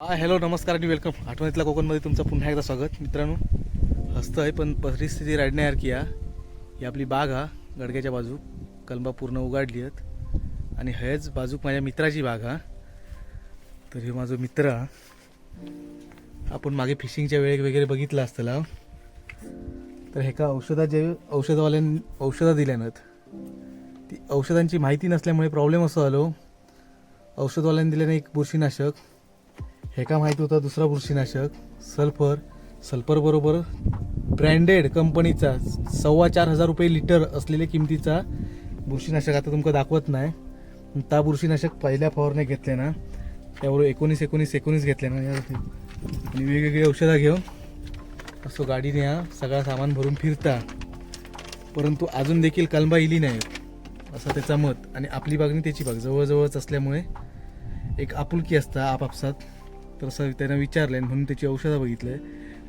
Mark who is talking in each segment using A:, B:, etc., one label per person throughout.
A: हा हॅलो नमस्कार आणि वेलकम आठवणीतल्या कोकणमध्ये तुमचं पुन्हा एकदा स्वागत. मित्रांनो हस्त आहे पण परिस्थिती रडण्यासारखी हा ही आपली बाग हा गडग्याच्या बाजू. कलमा पूर्ण उगाडली आहेत. आणि हेच बाजूक माझ्या मित्राची बाग हा. तर हे माझं मित्र आपण मागे फिशिंगच्या वेळेक वगैरे बघितलं असतं तर हे का औषधा जे औषधवाल्यां औषधं दिल्यानं ती औषधांची माहिती नसल्यामुळे प्रॉब्लेम असं आलो हो. औषधवाल्यांनी दिल्याने एक बुरशीनाशक. हे का माहिती होतं दुसरा बुरशीनाशक सल्फर. सल्फर बरोबर ब्रँडेड कंपनीचा सव्वा चार हजार रुपये लिटर असलेल्या किमतीचा बुरशीनाशक आता तुमका दाखवत नाही. त्या बुरशीनाशक पहिल्या फवारण्या घेतले ना त्यावर एकोणीस एकोणीस एकोणीस घेतले ना या- आणि वेगवेगळी औषधं घेऊन असं गाडीने हा सगळा सामान भरून फिरता. परंतु अजून देखील कलबा इली नाही असं त्याचा मत. आणि आपली बागणी त्याची बाग जवळजवळच असल्यामुळे एक आपुलकी असता आपापसात. तर असं त्यानं विचारलं म्हणून त्याची औषधं बघितलं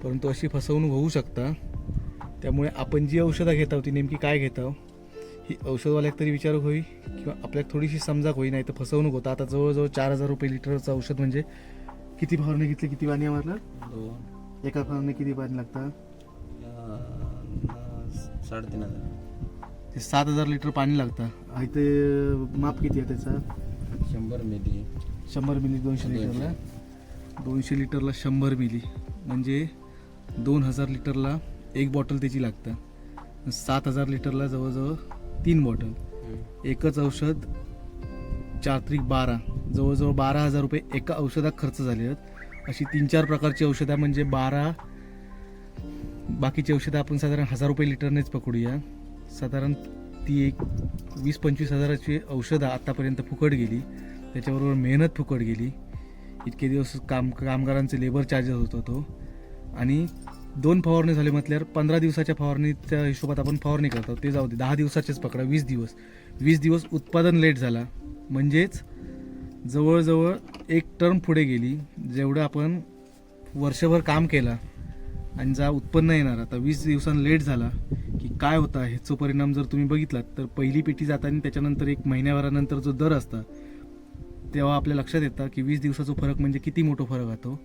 A: परंतु अशी फसवणूक होऊ शकता. त्यामुळे आपण जी औषधं घेत आहोत ती नेमकी काय घेत आहोत ही औषधवाल्याक तरी विचारू होई किंवा आपल्याला थोडीशी समजाक होई नाही तर फसवणूक होता. आता जवळजवळ चार हजार रुपये लिटरचं औषध म्हणजे किती फवारणी घेतली किती पाणी मारलं एका फवारणी किती पाणी लागतं?
B: साडेतीन हजार.
A: ते सात हजार लिटर पाणी लागतं. हा इथे माप किती आहे त्याचा?
B: शंभर मिली.
A: शंभर मिली दोनशे लिटरला. दोनशे लिटरला शंभर मिली. म्हणजे दोन हजार लिटरला एक बॉटल त्याची लागतं. सात हजार लिटरला जवळजवळ तीन बॉटल. एकच औषध चार त्रिक बारा. जवळजवळ बारा हजार रुपये एका औषधात खर्च झाले आहेत. अशी तीन चार प्रकारची औषधं म्हणजे बारा बाकीची औषधं आपण साधारण हजार रुपये लिटरनेच पकडूया. साधारण ती एक वीस पंचवीस हजाराची औषधं आत्तापर्यंत फुकट गेली. त्याच्याबरोबर मेहनत फुकट गेली. इतके दिवस काम कामगारांचे लेबर चार्जेस होत होतो. आणि दोन फवारणी झाले म्हटल्यावर पंधरा दिवसाच्या फवारणीच्या हिशोबात आपण फवारणी करतो ते जाऊ दे. दहा दिवसाचेच पकडा. वीस दिवस. वीस दिवस उत्पादन लेट झाला. म्हणजेच जवळजवळ एक टर्म पुढे गेली. जेवढं आपण वर्षभर काम केला आणि जा उत्पन्न येणार आता वीस दिवसांनी लेट झाला की काय होता? ह्याचा परिणाम जर तुम्ही बघितलात तर पहिली पेटी जाताना त्याच्यानंतर एक महिन्याभरानंतर जो दर असता तेव्हा आपल्या लक्षात येतं की वीस दिवसाचा फरक म्हणजे किती मोठा फरक येतो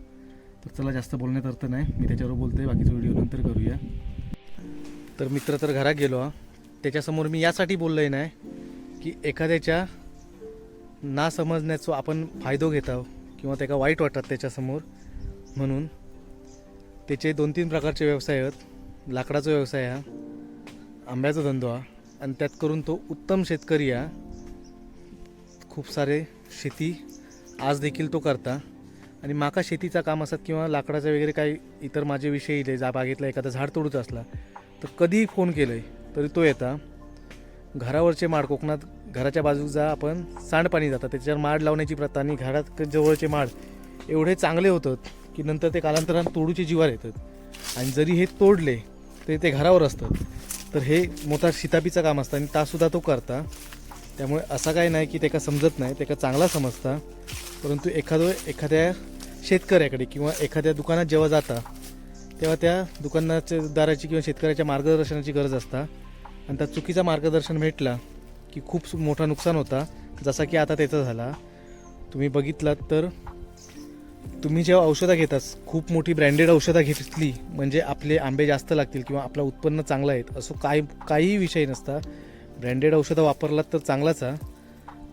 A: तर चला जास्त बोलण्यात अर्थ नाही. मी त्याच्यावर बोलतोय. बाकीचा व्हिडिओ नंतर करूया. तर मित्र तर घरात गेलो हा. त्याच्यासमोर मी यासाठी बोललोय नाही की एखाद्याच्या ना समजण्याचो आपण फायदो घेत किंवा त्याला वाईट वाटतात त्याच्यासमोर. म्हणून त्याचे दोन तीन प्रकारचे व्यवसाय आहेत. लाकडाचा व्यवसाय हा आंब्याचा धंदो हा आणि त्यात करून तो उत्तम शेतकरी हा खूप सारे शेती आज देखील तो करता. आणि माका शेतीचा काम असत किंवा लाकडाचं वगैरे काही इतर माझे विषय इले जा बागेतला एखादा झाड तोडूचं असला तर कधीही फोन केलं तरी तो येता. घरावरचे माड कोकणात घराच्या बाजूक जा आपण सांडपाणी जातात त्याच्यावर माड लावण्याची प्रथा आणि घरात जवळचे माड एवढे चांगले होतात की नंतर ते कालांतरानं तोडूचे जीवार येतात. आणि जरी हे तोडले तरी ते घरावर असतात. तर हे मोठा शितापीचं काम असतं आणि तासुद्धा तो करता. त्यामुळे असा काय नाही की त्याका समजत नाही त्याका चांगला समजता. परंतु एखादं एखाद्या शेतकऱ्याकडे किंवा एखाद्या दुकानात जेव्हा जाता तेव्हा त्या दुकानाच्या दाराची किंवा शेतकऱ्याच्या मार्गदर्शनाची गरज असता. आणि त्या चुकीचा मार्गदर्शन भेटला की खूप मोठा नुकसान होता. जसा की आता त्याचा झाला. तुम्ही बघितलात तर तुम्ही जेव्हा औषधं घेताच खूप मोठी ब्रँडेड औषधं घेतली म्हणजे आपले आंबे जास्त लागतील किंवा आपलं उत्पन्न चांगलं आहेत असं काही काहीही विषय नसता. ब्रँडेड औषधं वापरलात तर चांगलाच आहे.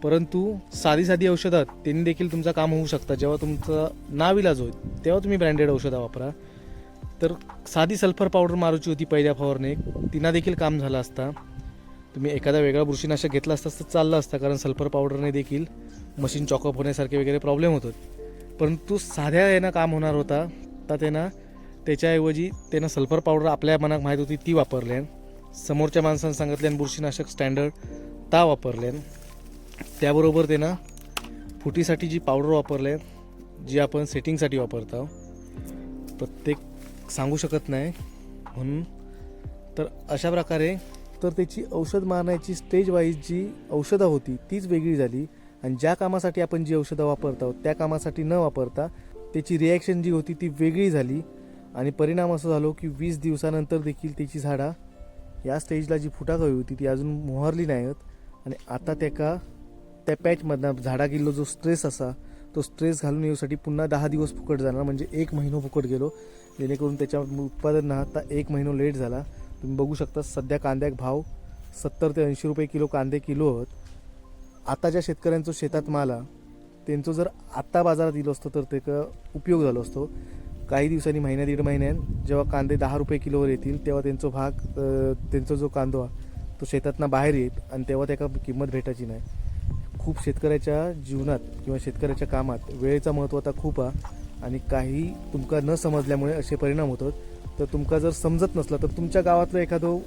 A: परंतु साधी साधी औषधात त्यांनी देखील तुमचं काम होऊ शकतं. जेव्हा तुमचं नाविलाज होईल तेव्हा तुम्ही ब्रँडेड औषधं वापरा. तर साधी सल्फर पावडर मारूची होती पहिल्या फवारणी तिना देखील काम झालं असता. तुम्ही एखादा वेगळा बुरशीनाशक घेतला असता तर चाललं असतं कारण सल्फर पावडरने देखील मशीन चॉकअप होण्यासारखे वगैरे प्रॉब्लेम होतात. परंतु साध्या यानं काम होणार होता तर त्यानं त्याच्याऐवजी त्यानं सल्फर पावडर आपल्या मनात माहीत होती ती वापरले. समोरच्या माणसानं सांगितल्यान बुरशीनाशक स्टँडर्ड ता वापरल्यान त्याबरोबर त्यानं फुटीसाठी जी पावडर वापरले जी आपण सेटिंगसाठी वापरतो प्रत्येक सांगू शकत नाही. म्हणून तर अशा प्रकारे तर त्याची औषध मारण्याची स्टेज वाईज जी औषधं होती तीच वेगळी झाली. आणि ज्या कामासाठी आपण जी औषधं वापरतो त्या कामासाठी न वापरता त्याची रिॲक्शन जी होती ती वेगळी झाली. आणि परिणाम असं झालो की वीस दिवसानंतर देखील त्याची झाडा या स्टेजला जी फुटाकळी होती ती अजून मोहरली नाही आहेत आणि आता त्याका त्या पॅचमधनं झाडा गेल्लो जो स्ट्रेस असा तो स्ट्रेस घालून येऊसाठी पुन्हा दहा दिवस फुकट जाणार म्हणजे एक महिनो फुकट गेलो. जेणेकरून त्याच्या उत्पादन आता एक महिनो लेट झाला. तुम्ही बघू शकता सध्या कांद्याक भाव सत्तर ते ऐंशी रुपये किलो कांदे किलो आहेत आता ज्या शेतकऱ्यांचं शेतात माल त्यांचं जर आत्ता बाजारात दिलं असतं तर ते उपयोग झालो असतो. काही दिवसांनी महिन्या दीड महिन्यात जेव्हा कांदे दहा रुपये किलोवर येतील तेव्हा त्यांचा भाग त्यांचा जो कांदो तो शेतातनं बाहेर येईल आणि तेव्हा त्याला किंमत भेटायची नाही. खूप शेतकऱ्याच्या जीवनात किंवा शेतकऱ्याच्या कामात वेळेचा महत्त्व आता खूप आहे आणि काही तुमका न समजल्यामुळे असे परिणाम होतात. तर तुमका जर समजत नसलं तर तुमच्या गावातलं एखादं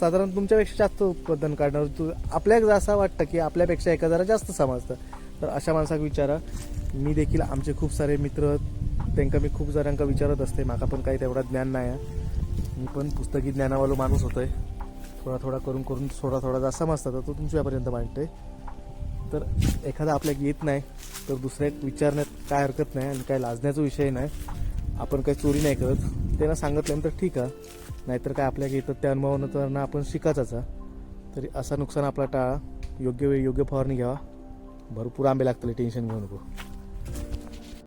A: साधारण तुमच्यापेक्षा जास्त उत्पादन काढणार तू आपल्याला असं वाटतं की आपल्यापेक्षा एका जरा जास्त समजतं तर अशा माणसाक विचारा. मी देखील आमचे खूप सारे मित्र त्यांना मी खूप जणांका विचारत असते माका पण काही तेवढा ज्ञान नाही आहे मी पण पुस्तकी ज्ञानावालो माणूस होतोय. थोडा थोडा करून करून थोडा थोडा जास्त समजता तर तो तुमच्यापर्यंत मांडतोय. तर एखादा आपल्याला येत नाही तर दुसऱ्याक विचारण्यात काय हरकत नाही आणि काय लाजण्याचा विषय नाही. आपण काही चोरी नाही करत. त्यांना सांगितल्यानंतर ठीक आहे. नाहीतर काय आपल्याला येतं त्या अनुभवानं तर ना आपण शिकायचाच तरी असा नुकसान आपला टाळा. योग्य वेळी योग्य फवारणी घ्यावा. भरपूर आंबे लागतले टेन्शन घेऊ नको.